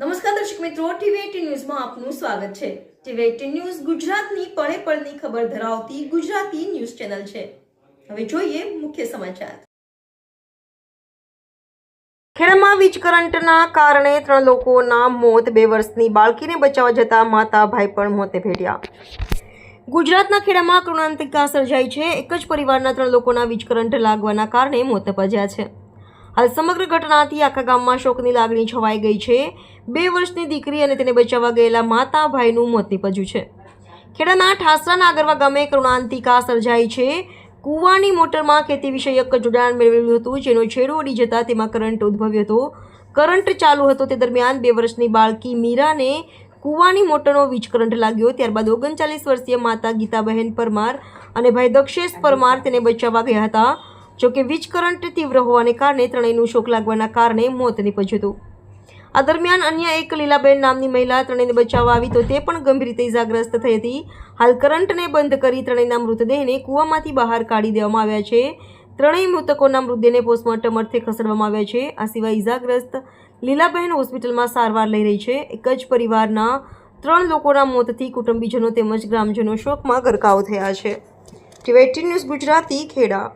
નમસ્કાર દર્શક મિત્રો ટીવી ન્યૂઝમાં આપનું સ્વાગત છે. ટીવી એટીન ન્યૂઝ ગુજરાતની પળે પળની ખબર ધરાવતી ગુજરાતી ન્યૂઝ ચેનલ છે. હવે જોઈએ મુખ્ય સમાચાર. ખેડામાં વીજ કરંટના કારણે ત્રણ લોકોના મોત, બે વર્ષની બાળકીને બચાવવા જતા માતા ભાઈ પણ મોતે ભેટ્યા. ગુજરાતના ખેડામાં કરુણાંતિકા સર્જાઈ છે. એક જ પરિવારના ત્રણ લોકોના વીજ કરંટ લાગવાના કારણે મોત પજ્યા છે. હાલ સમગ્ર ઘટનાથી આખા ગામમાં શોકની લાગણી છવાઈ ગઈ છે. બે વર્ષની દીકરી અને તેને બચાવવા ગયેલા માતા ભાઈનું મોત નીપજ્યું છે. ખેડાના ઠાસરાના આગરવા ગામે કરુણાંતિકા સર્જાઈ છે. કૂવાની મોટરમાં ખેતી વિષયક જોડાણ મેળવેલું હતું, જેનો છેડો ઉડી જતા તેમાં કરંટ ઉદ્ભવ્યો હતો. કરંટ ચાલુ હતો તે દરમિયાન બે વર્ષની બાળકી મીરાને કૂવાની મોટરનો વીજ કરંટ લાગ્યો. ત્યારબાદ ઓગણચાલીસ વર્ષીય માતા ગીતાબહેન પરમાર અને ભાઈ દક્ષેશ પરમાર તેને બચાવવા ગયા હતા. જોકે વીજ કરંટ તીવ્ર હોવાને કારણે ત્રણેયનું શોક લાગવાના કારણે મોત નીપજ્યું હતું. આ દરમિયાન અન્ય એક લીલાબેન નામની મહિલા ત્રણેયને બચાવવા આવી તો તે પણ ગંભીર રીતે ઇજાગ્રસ્ત થઈ હતી. હાલ કરંટને બંધ કરી ત્રણેયના મૃતદેહને કૂવામાંથી બહાર કાઢી દેવામાં આવ્યા છે. ત્રણેય મૃતકોના મૃતદેહને પોસ્ટમોર્ટમ અર્થે ખસેડવામાં આવ્યા છે. આ સિવાય ઇજાગ્રસ્ત લીલાબહેન હોસ્પિટલમાં સારવાર લઈ રહી છે. એક જ પરિવારના ત્રણ લોકોના મોતથી કુટુંબીજનો તેમજ ગ્રામજનો શોકમાં ગરકાવ થયા છે. TV news Gujarati Kheda.